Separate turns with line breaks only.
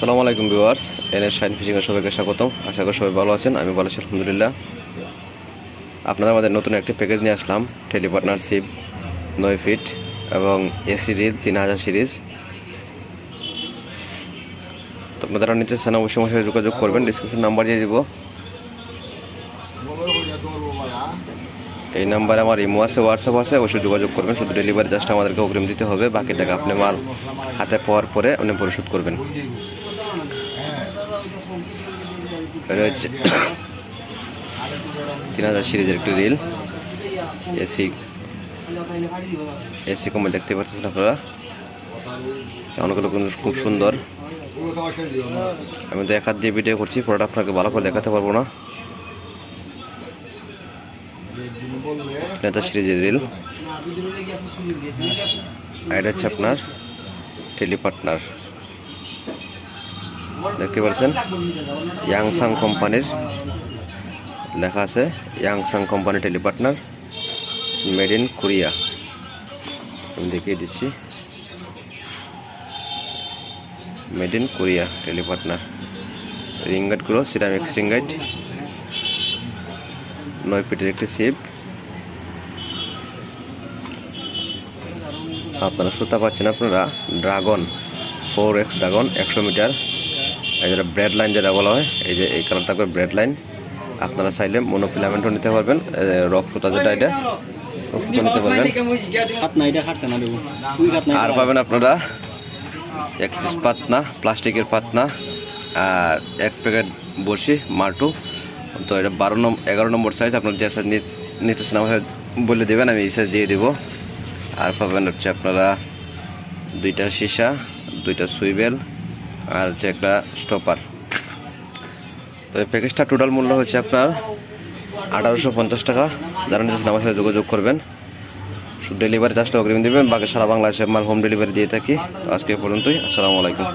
সালামু আলাইকুম viewers, NS sign ফিশিংয়ে সবাইকে স্বাগতম। আশা করি সবাই ভালো আছেন, আমি ভালো আছি আলহামদুলিল্লাহ। আপনাদের আমাদের নতুন একটি প্যাকেজ নিয়ে আসলাম টেলি পার্টনারশিপ নয় ফিট এবং এ সিরিজ তিন হাজার সিরিজ তো আপনারা নিচে স্থানে অবশ্যই আমার সাথে যোগাযোগ করবেন ডিসক্রিপশন নাম্বার দিয়ে দিব। এই নাম্বারে আমার ইমো আছে হোয়াটসঅ্যাপ আছে, অবশ্যই যোগাযোগ করবেন, শুধু ডেলিভারি জাস্ট আমাদেরকে অগ্রিম দিতে হবে, বাকি টাকা আপনি মাল হাতে পাওয়ার পরে আপনি পরিশোধ করবেন। এটা হচ্ছে তিন হাজার সিরিজের একটি রিল এসি এসি কমে দেখতে পাচ্ছেন আপনারা। অনেকগুলো কিন্তু খুব সুন্দর। আমি তো এক হাত দিয়ে ভিডিও করছি, পুরোটা আপনাকে ভালো করে দেখাতে পারব না। তিন হাজার সিরিজের রিল এটা হচ্ছে আপনার টেলি পার্টনার দেখতে পাচ্ছেন? ইয়াংসাং কোম্পানির লেখা আছে ইয়াংসাং company tele partner made in Korea আমি দেখিয়ে দিচ্ছি। Made in Korea tele partner রিঙ্গাইটগুলো ceramics রিঙ্গাইট নয় পিটের একটি সিপ আপনারা সুতা পাচ্ছেন আপনারা ড্রাগন ফোর এক্স ড্রাগন একশো মিটার। এই যেটা ব্রেড লাইন যেটা বলা হয় এই যে এই কালার থাকবে ব্রেড লাইন আপনারা চাইলে মনোফিলামেন্টও নিতে পারবেন রক সুতা যেটা এটা নিতে পারবেন। আর পাবেন আপনারা এক পিস পাতনা প্লাস্টিকের পাতনা আর এক প্যাকেট বসি মার্টু তো এটা বারো নম্বর এগারো নম্বর সাইজ আপনার যে সাইজ নিতেছেন আমাকে বলে দেবেন আমি এই সাইজ দিয়ে দেবো। আর পাবেন হচ্ছে আপনারা দুইটা সীসা দুইটা সুইবেল আর হচ্ছে একটা স্টপার তো এই প্যাকেজটা টোটাল মূল্য হচ্ছে আপনার আঠারোশো পঞ্চাশ টাকা। যারা নিজের আমার সাথে যোগাযোগ করবেন ডেলিভারি চার্জটা অগ্রিম দেবেন, বাকি সারা বাংলাদেশে আমার হোম ডেলিভারি দিয়ে থাকি। আজকে পর্যন্তই, আসসালামু আলাইকুম।